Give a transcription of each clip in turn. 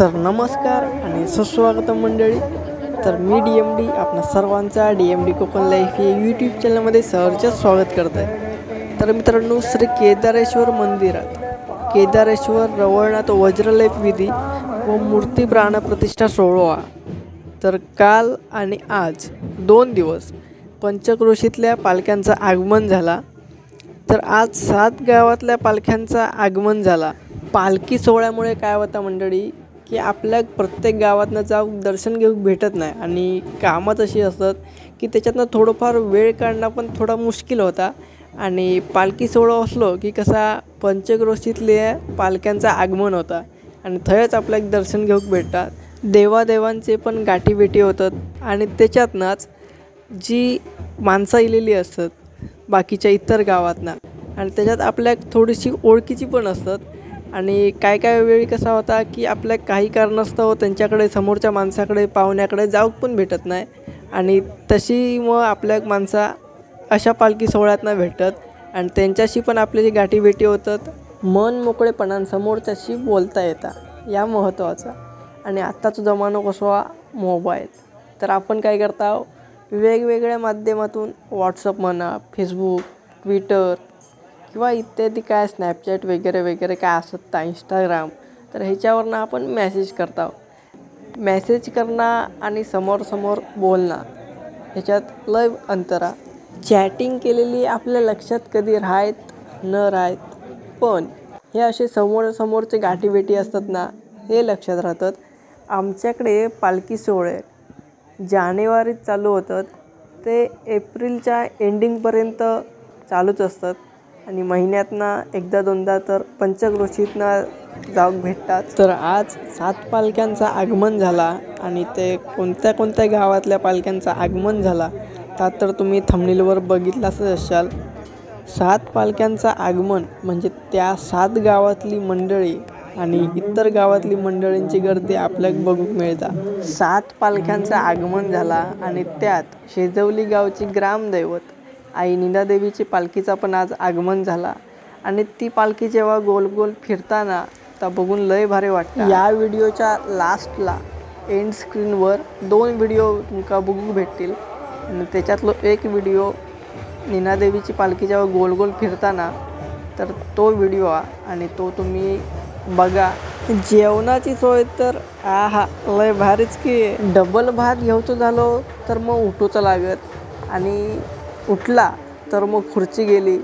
तर नमस्कार आणि सुस्वागत मंडळी. तर मी डी एम डी आपणा सर्वांचा D M D Konkan life या यूट्यूब चॅनलमध्ये सहजच स्वागत करत आहे तर मित्रांनो श्री केदारेश्वर मंदिरात केदारेश्वर रवळनाथ वज्रलेप विधी व मूर्ती प्राणप्रतिष्ठा सोहळा. तर काल आणि आज दोन दिवस पंचक्रोशीतल्या पालख्यांचं आगमन झाला. तर आज सात गावातल्या पालख्यांचा आगमन झाला. पालखी सोहळ्यामुळे काय होतं मंडळी? की आपल्या प्रत्येक गावातनं जाऊन दर्शन घेऊ भेटत नाही. आणि कामं तशी असतात की त्याच्यातनं थोडंफार वेळ काढणं पण थोडा मुश्किल होता. आणि पालखी सोहळा असलो की कसा पंचक्रोशीतले पालख्यांचा आगमन होता. आणि थंयच आपल्याला दर्शन घेऊक भेटतात. देवादेवांचे पण गाठीभेटी होतात. आणि त्याच्यातनंच जी माणसं इलेली असतात बाकीच्या इतर गावातनं. आणि त्याच्यात आपल्या थोडीशी ओळखीची पण असतात. आणि काय काय वेळी कसा होता की आपल्या काही कारणास्तव त्यांच्याकडे समोरच्या माणसाकडे पाहुण्याकडे जाऊ पण भेटत नाही. आणि तशी मग आपल्या माणसा अशा पालखी सोहळ्यातनं भेटत. आणि त्यांच्याशी पण आपल्याची गाठीभेटी होतात मन मोकळेपणानं समोरच्याशी बोलता येतात या महत्त्वाचा आणि आत्ताचा जमाना हा? मोबाईल. तर आपण काय करता? वेगवेगळ्या माध्यमातून व्हॉट्सअप म्हणा फेसबुक ट्विटर किंवा इत्यादी काय स्नॅपचॅट वगैरे वगैरे काय असत तर इंस्टाग्राम तर ह्याच्यावरनं आपण मॅसेज करता. मॅसेज करणं आणि समोरसमोर बोलणं ह्याच्यात लय अंतरा चॅटिंग केलेली आपल्या लक्षात कधी राहत न राहत पण हे असे समोरसमोरचे गाठीभेटी असतात ना हे लक्षात राहतात. आमच्याकडे पालखी सोहळे जानेवारीत चालू होतात. ते एप्रिलच्या एंडिंगपर्यंत चालूच असतात. आणि महिन्यातनं एकदा दोनदा तर पंचक्रोशीतनं जाऊन भेटतात. तर आज सात पालख्यांचा आगमन झाला आणि ते कोणत्या कोणत्या गावातल्या पालख्यांचा आगमन झाला त्यात तर तुम्ही थंबनेलवर बघितलाच असाल सात पालख्यांचा आगमन म्हणजे त्या सात गावातली मंडळी आणि इतर गावातली मंडळींची गर्दी आपल्याला बघूक मिळतात सात पालख्यांचं आगमन झाला आणि त्यात शेजवली गावची ग्रामदैवत आई निंदादेवीची पालखीचा पण आज आगमन झाला. आणि ती पालखी जेव्हा गोल गोल फिरताना तर बघून लय भारी वाटतं. या व्हिडिओच्या लास्टला एंड स्क्रीनवर दोन व्हिडिओ तुमका बघू भेटतील. आणि त्याच्यातलो एक व्हिडिओ निनादेवीची पालखी जेव्हा गोल गोल फिरताना तर तो व्हिडिओ हा आणि तो तुम्ही बघा. जेवणाची सोय तर आहा लय भारीच की. डबल भात घेऊचो झालो तर मग उठूचं लागत. आणि उठला तर मग खुर्ची गेली.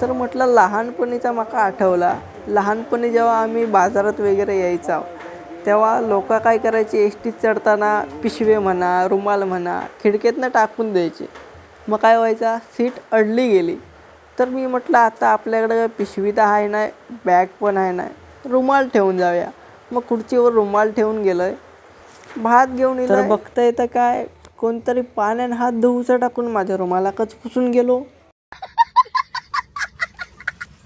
तर म्हटलं लहानपणीचा माका आठवला. लहानपणी जेव्हा आम्ही बाजारात वगैरे यायचा तेव्हा लोक काय करायचे? एस टीत चढताना पिशवे म्हणा रुमाल म्हणा खिडकीतनं टाकून द्यायचे. मग काय व्हायचा? सीट अडली गेली. तर मी म्हटलं आता आपल्याकडे पिशवी तर आहे नाही बॅग पण आहे नाही रुमाल ठेवून जाऊया. मग खुर्चीवर रुमाल ठेवून गेलं आहे भात घेऊन तर बघता येतं काय? कोणतरी पाण्याने हात धुवूचा टाकून माझ्या रुमालाकच पुसून गेलो.